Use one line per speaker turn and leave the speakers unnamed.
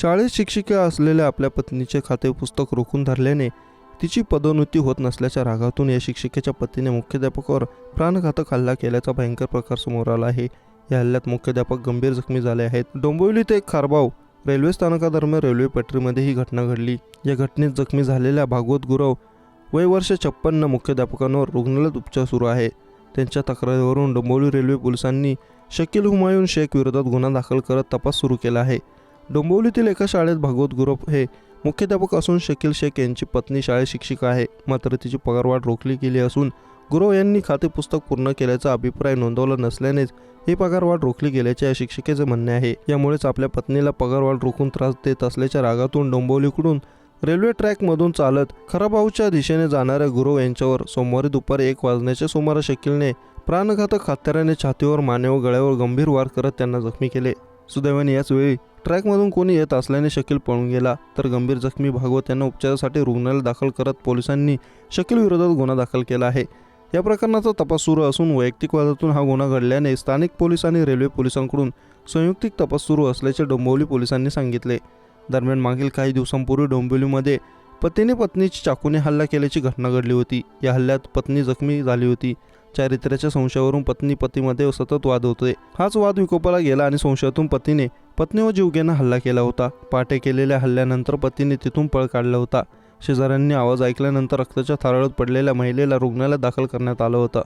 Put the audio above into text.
शाळेत शिक्षिका असलेल्या आपल्या पत्नीचे खाते पुस्तक रोखून धरल्याने तिची पदोन्नती होत नसल्याच्या रागातून या शिक्षिकेच्या पतीने मुख्याध्यापकावर प्राणघातक हल्ला केल्याचा भयंकर प्रकार समोर आला आहे. या हल्ल्यात मुख्याध्यापक गंभीर जखमी झाले आहेत. डोंबिवली ते खारबाव रेल्वे स्थानकादरम्यान रेल्वे पटरीमध्ये ही घटना घडली. या घटनेत जखमी झालेल्या भागवत गुरव वय वर्ष छप्पन्न मुख्याध्यापकांवर रुग्णालयात उपचार सुरू आहे. त्यांच्या तक्रारीवरून डोंबिवली रेल्वे पोलिसांनी शकील हुमायून शेख विरोधात गुन्हा दाखल करत तपास सुरू केला आहे. डोंबिवलीतील एका शाळेत भागवत गुरप हे मुख्याध्यापक असून शकील शेख यांची पत्नी शाळेत शिक्षिका आहे. मात्र तिची पगारवाढ रोखली गेली असून गुरव यांनी खाते पुस्तक पूर्ण केल्याचा अभिप्राय नोंदवला नसल्यानेच ही पगारवाढ रोखली गेल्याचे या शिक्षिकेचे म्हणणे आहे. यामुळेच आपल्या पत्नीला पगारवाढ रोखून त्रास देत असल्याच्या रागातून डोंबिवलीकडून रेल्वे ट्रॅकमधून चालत खराबाऊच्या दिशेने जाणाऱ्या गुरव यांच्यावर सोमवारी दुपारी एक वाजण्याच्या सुमारास शकीलने प्राणघातक हत्याराने छातीवर मानेवर गळ्यावर गंभीर वार करत त्यांना जखमी केले. सुदैवाने याच वेळी ट्रॅकमधून कोणी येत असल्याने शकील पळून गेला तर गंभीर जखमी भागवत यांना उपचारासाठी रुग्णालयात दाखल करत पोलिसांनी शकील विरोधात गुन्हा दाखल केला आहे. या प्रकरणाचा तपास सुरू असून वैयक्तिक वादातून हा गुन्हा घडल्याने स्थानिक पोलीस आणि रेल्वे पोलिसांकडून संयुक्तिक तपास सुरू असल्याचे डोंबिवली पोलिसांनी सांगितले. दरम्यान मागील काही दिवसांपूर्वी डोंबिवलीमध्ये पतीने पत्नीची चाकूने हल्ला केल्याची घटना घडली होती. या हल्ल्यात पत्नी जखमी झाली होती. चारित्र्याच्या संशयावरून पत्नी पतीमध्ये सतत वाद होते हाच वाद विकोपाला गेला आणि संशयातून पतीने पत्नीवर जीवघेणा हल्ला केला होता. पाठे केलेल्या हल्ल्यानंतर पतीने तिथून पळ काढला होता. शेजाऱ्यांनी आवाज ऐकल्यानंतर रक्ताच्या थारळत पडलेल्या महिलेला रुग्णालयात दाखल करण्यात आलं होतं.